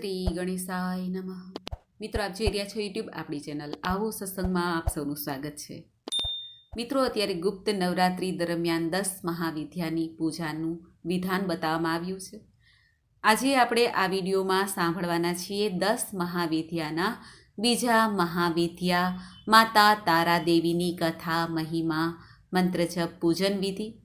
શ્રી ગણેશાય નમઃ. મિત્રો, આપ જોઈ રહ્યા છો યુટ્યુબ આપણી ચેનલ આવો સત્સંગમાં આપ સૌનું સ્વાગત છે. મિત્રો, અત્યારે ગુપ્ત નવરાત્રિ દરમિયાન દસ મહાવિદ્યાની પૂજાનું વિધાન બતાવવામાં આવ્યું છે. આજે આપણે આ વિડીયોમાં સાંભળવાના છીએ દસ મહાવિદ્યાના બીજા મહાવિદ્યા માતા તારા દેવીની કથા, મહિમા મંત્રજપ પૂજન વિધિ.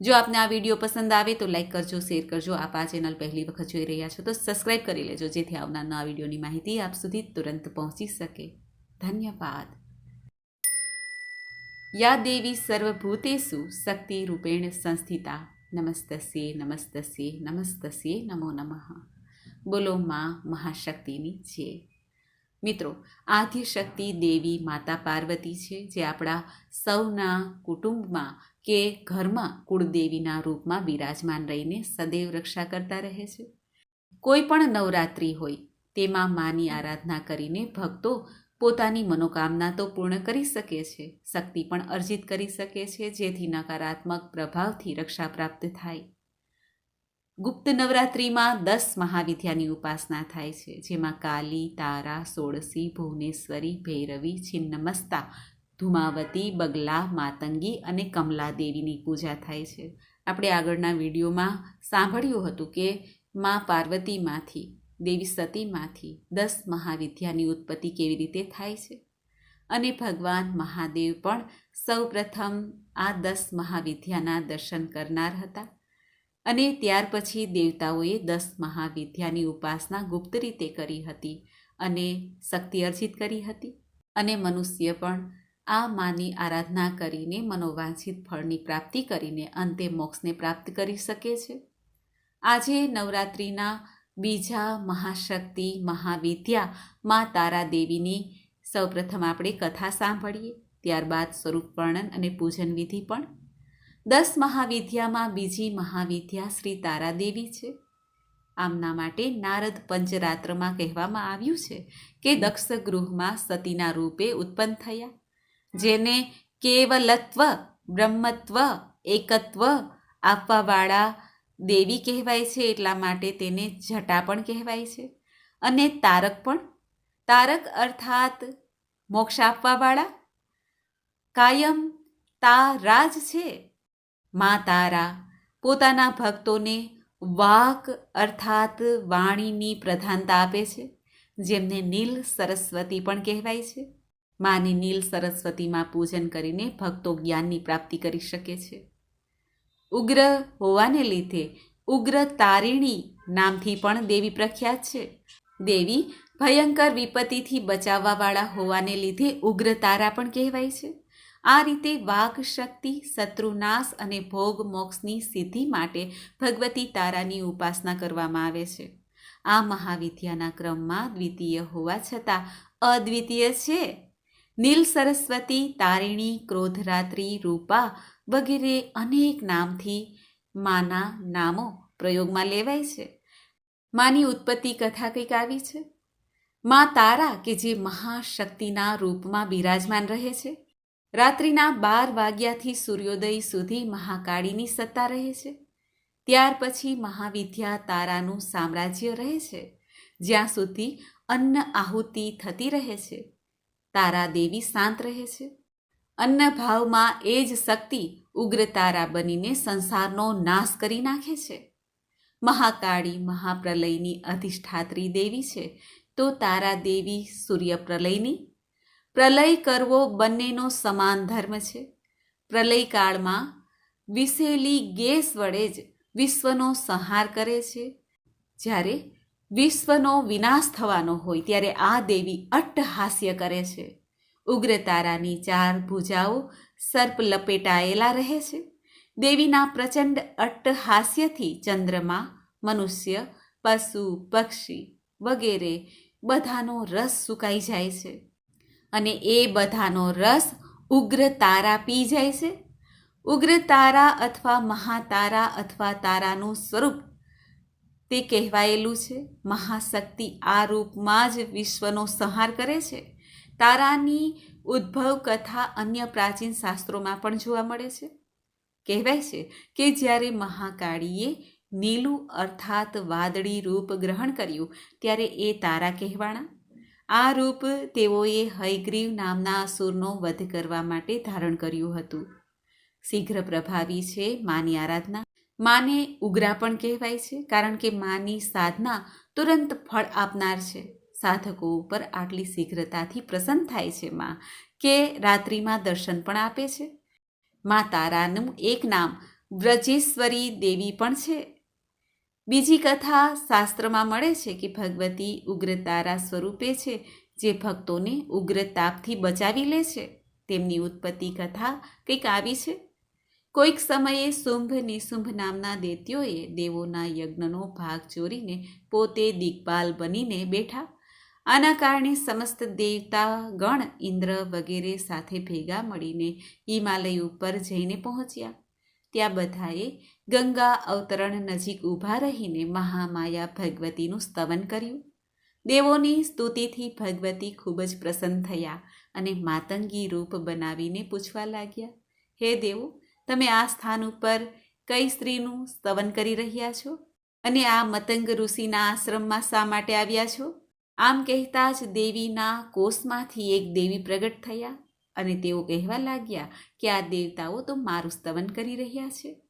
જો આપને આ વીડિયો પસંદ આવે તો લાઈક કરજો, શેર કરજો. આપ આ ચેનલ પહેલી વખત જોઈ રહ્યા છો તો સબસ્ક્રાઈબ કરી લેજો, જેથી આવનાર નવા વિડીયોની માહિતી આપ સુધી તુરંત પહોંચી શકે. ધન્યવાદ. યા દેવી સર્વભૂતેષુ શક્તિ રૂપેણ સંસ્થિતા. નમસ્તસ્યે નમસ્તસ્યે નમસ્તસ્યે નમો નમઃ. બોલો માં મહાશક્તિની છે મિત્રો આદ્ય શક્તિ દેવી માતા પાર્વતી છે, જે આપણા સૌના કુટુંબમાં કે ઘરમાં કુળદેવીના રૂપમાં બિરાજમાન રહીને સદૈવ રક્ષા કરતા રહે છે. કોઈ પણ નવરાત્રિ હોય, તેમાં માની આરાધના કરીને ભક્તો પોતાની મનોકામના તો પૂર્ણ કરી શકે છે, શક્તિ પણ અર્જિત કરી શકે છે, જેથી નકારાત્મક પ્રભાવથી રક્ષા પ્રાપ્ત થાય. ગુપ્ત નવરાત્રિમાં દસ મહાવિદ્યાની ઉપાસના થાય છે, જેમાં કાલી, તારા, સોળસી, ભુવનેશ્વરી, ભૈરવી, છિન્નમસ્તા ધુમાવતી, બગલા, માતંગી અને કમલા દેવીની પૂજા થાય છે. આપણે આગળના વિડીયોમાં સાંભળ્યું હતું કે મા પાર્વતીમાંથી, દેવી સતીમાંથી દસ મહાવિદ્યાની ઉત્પત્તિ કેવી રીતે થાય છે? અને ભગવાન મહાદેવ પણ સૌપ્રથમ આ દસ મહાવિદ્યાના દર્શન કરનાર હતા. અને ત્યાર પછી દેવતાઓએ દસ મહાવિદ્યાની ઉપાસના ગુપ્ત રીતે કરી હતી અને શક્તિ અર્જિત કરી હતી. અને મનુષ્ય પણ આ માની આરાધના કરીને મનોવાંછિત ફળની પ્રાપ્તિ કરીને અંતે મોક્ષને પ્રાપ્ત કરી શકે છે. આજે નવરાત્રિના બીજા મહાશક્તિ મહાવિદ્યા મા તારા દેવીની સૌપ્રથમ આપણે કથા સાંભળીએ. ત્યારબાદ સ્વરૂપ વર્ણન અને પૂજન વિધિ પણ. દસ મહાવિદ્યામાં બીજી મહાવિદ્યા શ્રી તારાદેવી છે. આમના માટે નારદ પંચરાત્રમાં કહેવામાં આવ્યું છે કે દક્ષ ગૃહમાં સતીના રૂપે ઉત્પન્ન થયા. જેને કેવલત્વ, બ્રહ્મત્વ, એકત્વ આપવાવાળા દેવી કહેવાય છે એટલા માટે તેને જટા પણ કહેવાય છે. અને તારક પણ. તારક અર્થાત મોક્ષ આપવાવાળા. કાયમ તારાજ છે. મા તારા પોતાના ભક્તોને વાક અર્થાત વાણીની પ્રધાનતા આપે છે. જેમને નીલ સરસ્વતી પણ કહેવાય છે. માની નીલ સરસ્વતીમાં પૂજન કરીને ભક્તો જ્ઞાનની પ્રાપ્તિ કરી શકે છે. ઉગ્ર હોવાને લીધે ઉગ્ર તારિણી નામથી પણ દેવી પ્રખ્યાત છે. દેવી ભયંકર વિપત્તિથી બચાવવાવાળા હોવાને લીધે ઉગ્ર તારા પણ કહેવાય છે. આ રીતે વાઘ શક્તિ, શત્રુનાશ અને ભોગ મોક્ષની સિદ્ધિ માટે ભગવતી તારાની ઉપાસના કરવામાં આવે છે. આ મહાવિદ્યાના ક્રમમાં દ્વિતીય હોવા છતાં અદ્વિતીય છે. નીલ સરસ્વતી, તારિણી, ક્રોધરાત્રિ, રૂપા વગેરે અનેક નામથી માના નામો પ્રયોગમાં લેવાય છે. માની ઉત્પત્તિ કથા કંઈક આવી છે? મા તારા કે જે મહાશક્તિના રૂપમાં બિરાજમાન રહે છે? રાત્રિના બાર વાગ્યાથી સૂર્યોદય સુધી મહાકાળીની સત્તા રહે છે? ત્યાર પછી મહાવિદ્યા તારાનું સામ્રાજ્ય રહે છે, જ્યાં સુધી અન્ન આહુતિ થતી રહે છે. તારા દેવી શાંત રહે છે. અન્ન ભાવમાં એ જ શક્તિ ઉગ્ર તારા બનીને સંસારનો નાશ કરી નાખે છે. મહાકાળી મહાપ્રલયની અધિષ્ઠાત્રી દેવી છે તો તારા દેવી સૂર્ય પ્રલયની પ્રલય કરવો બંનેનો સમાન ધર્મ છે. પ્રલયકાળમાં વિસેલી ગેસ વડે જ વિશ્વનો સંહાર કરે છે. જ્યારે વિશ્વનો વિનાશ થવાનો હોય ત્યારે આ દેવી અટ્ટહાસ્ય કરે છે. ઉગ્ર તારાની ચાર ભુજાઓ સર્પ લપેટાયેલા રહે છે. દેવીના પ્રચંડ અટ્ટહાસ્યથી ચંદ્રમા, મનુષ્ય, પશુ, પક્ષી વગેરે બધાનો રસ સુકાઈ જાય છે અને એ બધાનો રસ ઉગ્ર તારા પી જાય છે. ઉગ્ર તારા અથવા મહાતારા અથવા તારાનું સ્વરૂપ તે કહેવાયેલું છે. મહાશક્તિ આ રૂપમાં જ વિશ્વનો સંહાર કરે છે. તારાની ઉદ્ભવ કથા અન્ય પ્રાચીન શાસ્ત્રોમાં પણ જોવા મળે છે. કહેવાય છે કે જ્યારે મહાકાળીએ નીલું અર્થાત વાદળી રૂપ ગ્રહણ કર્યું, ત્યારે એ તારા કહેવાણા. આ રૂપ તેઓએ હયગ્રીવ નામના અસુરનો વધ કરવા માટે ધારણ કર્યું હતું. શીઘ્ર પ્રભાવી છે માની આરાધના. માને ઉગ્રા પણ કહેવાય છે, કારણ કે માની સાધના તુરંત ફળ આપનાર છે. સાધકો ઉપર આટલી શીઘ્રતાથી પ્રસન્ન થાય છે માં, કે રાત્રિમાં દર્શન પણ આપે છે. મા તારાનું એક નામ વ્રજેશ્વરી દેવી પણ છે. બીજી કથા શાસ્ત્રમાં મળે છે કે ભગવતી ઉગ્ર તારા સ્વરૂપે છે, જે ભક્તોને ઉગ્ર તાપથી બચાવી લે છે. તેમની ઉત્પત્તિ કથા કંઈક આવી છે. કોઈક સમયે શુંભ નિશુંભ નામના દૈત્યોએ દેવોના યજ્ઞનો ભાગ ચોરીને પોતે દિગ્પાલ બનીને બેઠા. આના કારણે સમસ્ત દેવતા, ગણ, ઇન્દ્ર વગેરે સાથે ભેગા મળીને હિમાલય ઉપર જઈને પહોંચ્યા. ત્યાં બધાએ ગંગા અવતરણ નજીક ઊભા રહીને મહામાયા ભગવતીનું સ્તવન કર્યું. દેવોની સ્તુતિથી ભગવતી ખૂબ જ પ્રસન્ન થયા અને માતંગી રૂપ બનાવીને પૂછવા લાગ્યા, હે દેવો તમે આ સ્થાન ઉપર કઈ સ્ત્રીનું સ્તવન કરી રહ્યા છો? અને આ મતંગ ઋષિના આશ્રમમાં શા માટે આવ્યા છો? આમ કહેતા જ દેવીના કોષમાંથી એક દેવી પ્રગટ થયા અને તેઓ કહેવા લાગ્યા કે આ દેવતાઓ તો મારું સ્તવન કરી રહ્યા છે.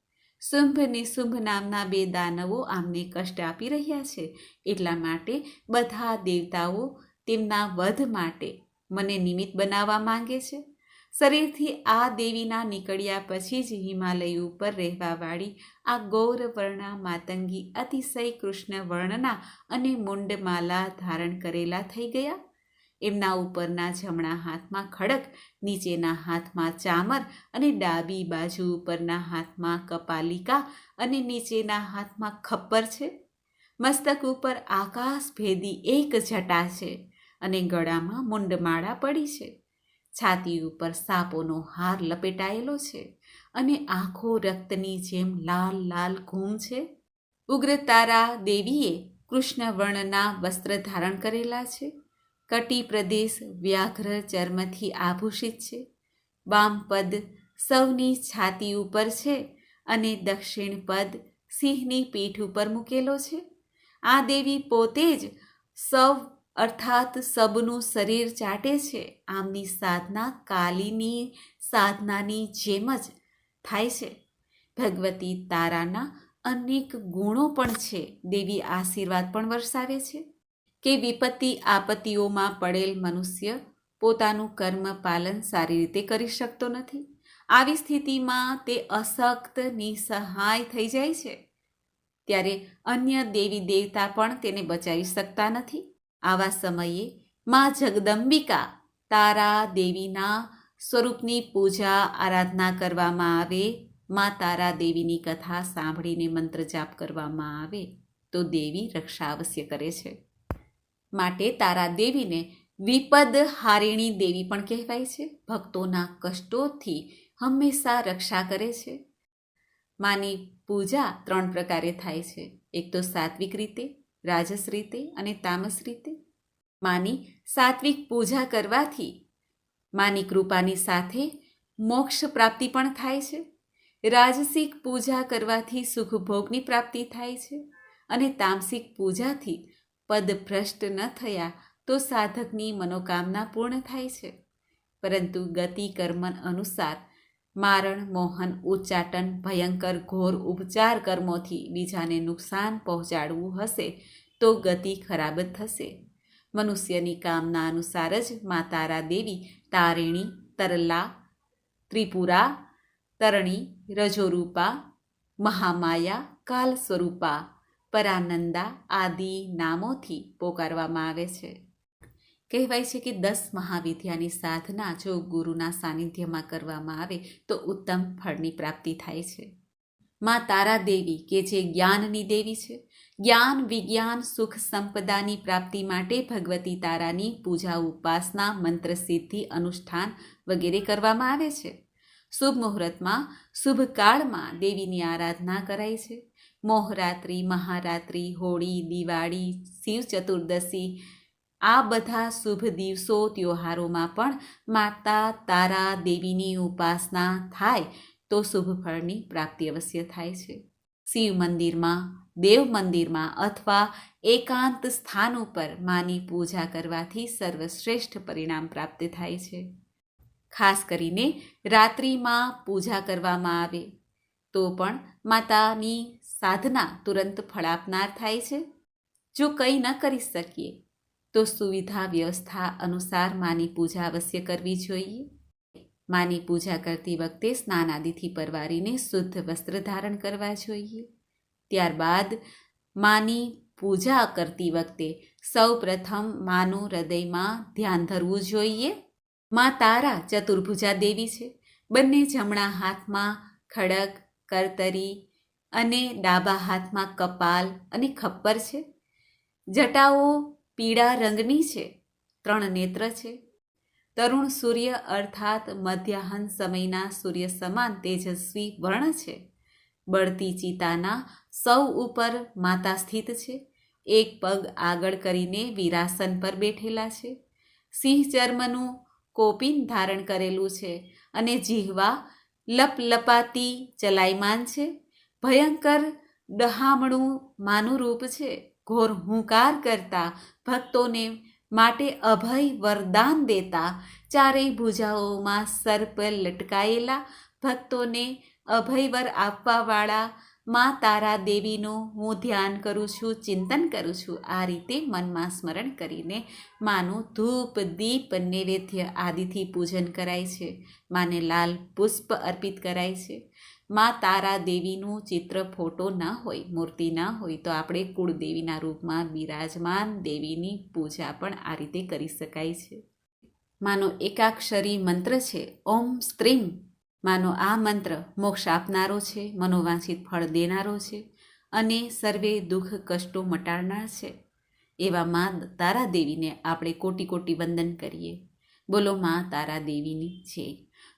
શુંભ નિશુંભ નામના બે દાનવો આમને કષ્ટ આપી રહ્યા છે. એટલા માટે બધા દેવતાઓ તેમના વધ માટે મને નિમિત્ત બનાવવા માંગે છે. શરીરથી આ દેવીના નીકળ્યા પછી જ હિમાલય ઉપર રહેવાવાળી આ ગૌરવર્ણા માતંગી અતિશય કૃષ્ણ વર્ણના અને મુંડમાલા ધારણ કરેલા થઈ ગયા. એમના ઉપરના જમણા હાથમાં ખડક, નીચેના હાથમાં ચામર અને ડાબી બાજુ ઉપરના હાથમાં કપાલિકા અને નીચેના હાથમાં ખપ્પર છે. મસ્તક ઉપર આકાશ ભેદી એક જટા છે અને ગળામાં મુંડમાળા પડી છે. છાતી ઉપર સાપોનો હાર લપેટાયેલો છે અને આંખો રક્તની જેમ લાલ લાલ ઘૂમ છે. ઉગ્રતારા દેવીએ કૃષ્ણ વર્ણના વસ્ત્ર ધારણ કરેલા છે. કટી પ્રદેશ વ્યાઘ્ર ચર્મથી આભૂષિત છે. વામ પદ સૌની છાતી ઉપર છે અને દક્ષિણ પદ સિંહની પીઠ ઉપર મૂકેલો છે. આ દેવી પોતે જ સૌ અર્થાત સબનું શરીર ચાટે છે, આમની સાધના કાલીની સાધનાની જેમ જ થાય છે. ભગવતી તારાના અનેક ગુણો પણ છે, દેવી આશીર્વાદ પણ વરસાવે છે. કે વિપત્તિ આપત્તિઓમાં પડેલ મનુષ્ય પોતાનું કર્મ પાલન સારી રીતે કરી શકતો નથી. આવી સ્થિતિમાં તે અશક્ત નિસહાય થઈ જાય છે. ત્યારે અન્ય દેવી દેવતા પણ તેને બચાવી શકતા નથી. આવા સમયે મા જગદંબિકા તારા દેવીના સ્વરૂપની પૂજા આરાધના કરવામાં આવે, મા તારા દેવીની કથા સાંભળીને મંત્ર જાપ કરવામાં આવે, તો દેવી રક્ષા અવશ્ય કરે છે. માટે તારા દેવીને વિપદ હારિણી દેવી પણ કહેવાય છે. ભક્તોના કષ્ટોથી હંમેશા રક્ષા કરે છે. માની પૂજા ત્રણ પ્રકારે થાય છે. એક તો સાત્વિક રીતે રાજસ રીતે અને તામસ રીતે માની સાત્વિક પૂજા કરવાથી માની કૃપાની સાથે મોક્ષ પ્રાપ્તિ પણ થાય છે. રાજસિક પૂજા કરવાથી સુખભોગની પ્રાપ્તિ થાય છે અને તામસિક પૂજાથી પદભ્રષ્ટ ન થયા તો સાધકની મનોકામના પૂર્ણ થાય છે. પરંતુ ગતિ કર્મ અનુસાર મારણ, મોહન, ઉચ્ચાટન, ભયંકર, ઘોર ઉપચાર કર્મોથી બીજાને નુકસાન પહોંચાડવું હશે તો ગતિ ખરાબ જ થશે. મનુષ્યની કામના અનુસાર જ મા તારા દેવી તારિણી, તરલા, ત્રિપુરા, તરણી, રજોરૂપા, મહામાયા કાલ સ્વરૂપા પરાનંદા આદિ નામોથી પોકારવામાં આવે છે. કહેવાય છે કે દસ મહાવિદ્યાની સાધના જો ગુરુના સાનિધ્યમાં કરવામાં આવે, તો ઉત્તમ ફળની પ્રાપ્તિ થાય છે. માં તારા દેવી કે જે જ્ઞાનની દેવી છે. જ્ઞાન, વિજ્ઞાન, સુખ સંપદાની પ્રાપ્તિ માટે ભગવતી તારાની પૂજા, ઉપાસના, મંત્ર સિદ્ધિ, અનુષ્ઠાન વગેરે કરવામાં આવે છે. શુભ મુહૂર્તમાં, શુભ કાળમાં દેવીની આરાધના કરાય છે. મોહરાત્રિ, મહારાત્રિ, હોળી, દિવાળી, શિવ ચતુર્દશી આ બધા શુભ દિવસો ત્યોહારોમાં પણ માતા, તારા, દેવીની ઉપાસના થાય તો શુભ ફળની પ્રાપ્તિ અવશ્ય થાય છે. શિવ મંદિરમાં, દેવ મંદિરમાં અથવા એકાંત સ્થાન ઉપર માની પૂજા કરવાથી સર્વશ્રેષ્ઠ પરિણામ પ્રાપ્ત થાય છે. ખાસ કરીને રાત્રિમાં પૂજા કરવામાં આવે તો પણ માતાની સાધના તુરંત ફળ આપનાર થાય છે. જો કંઈ ન કરી શકીએ તો સુવિધા વ્યવસ્થા અનુસાર માની પૂજા અવશ્ય કરવી જોઈએ. માની પૂજા કરતી વખતે સ્નાન આદિથી પરવારીને શુદ્ધ વસ્ત્ર ધારણ કરવા જોઈએ. ત્યારબાદ માની પૂજા કરતી વખતે સૌ પ્રથમ માનું હૃદયમાં ધ્યાન ધરવું જોઈએ. મા તારા ચતુર્ભુજા દેવી છે. બંને જમણા હાથમાં ખડગ કરતરી અને ડાબા હાથમાં કપાલ અને ખપ્પર છે. જટાઓ પીળા રંગની છે, ત્રણ નેત્ર છે. તરુણ સૂર્ય અર્થાત મધ્યાહન સમયના સૂર્ય સમાન તેજસ્વી વર્ણ છે. બળતી ચિતાના સૌ ઉપર માતા સ્થિત છે. એક પગ આગળ કરીને વિરાસન પર બેઠેલા છે. સિંહ ચર્મનું કોપીન ધારણ કરેલું છે અને જીહવા લપલપાતી ચલાયમાન છે. ભયંકર ડહામણું માનું રૂપ છે. ઘોર હુંકાર કરતા, ભક્તોને માટે અભય વરદાન દેતા, ચારેય ભુજાઓમાં સર્પ લટકાયેલા, ભક્તોને અભયવર આપવાવાળા, મા તારા દેવીનું હું ધ્યાન કરું છું, ચિંતન કરું છું. આ રીતે મનમાં સ્મરણ કરીને માનું ધૂપ, દીપ, નૈવેદ્ય આદિથી પૂજન કરાય છે. માને લાલ પુષ્પ અર્પિત કરાય છે. મા તારા દેવીનું ચિત્ર ફોટો ન હોય, મૂર્તિ ન હોય, તો આપણે કુળદેવીના રૂપમાં બિરાજમાન દેવીની પૂજા પણ આ રીતે કરી શકાય છે. માનો એકાક્ષરી મંત્ર છે, ઓમ સ્ત્રીમ. માનો આ મંત્ર મોક્ષ આપનારો છે, મનોવાંછિત ફળ દેનારો છે, અને સર્વે દુઃખ કષ્ટો મટાડનાર છે. એવા મા તારા દેવીને આપણે કોટી કોટી વંદન કરીએ. બોલો, મા તારા દેવીની છે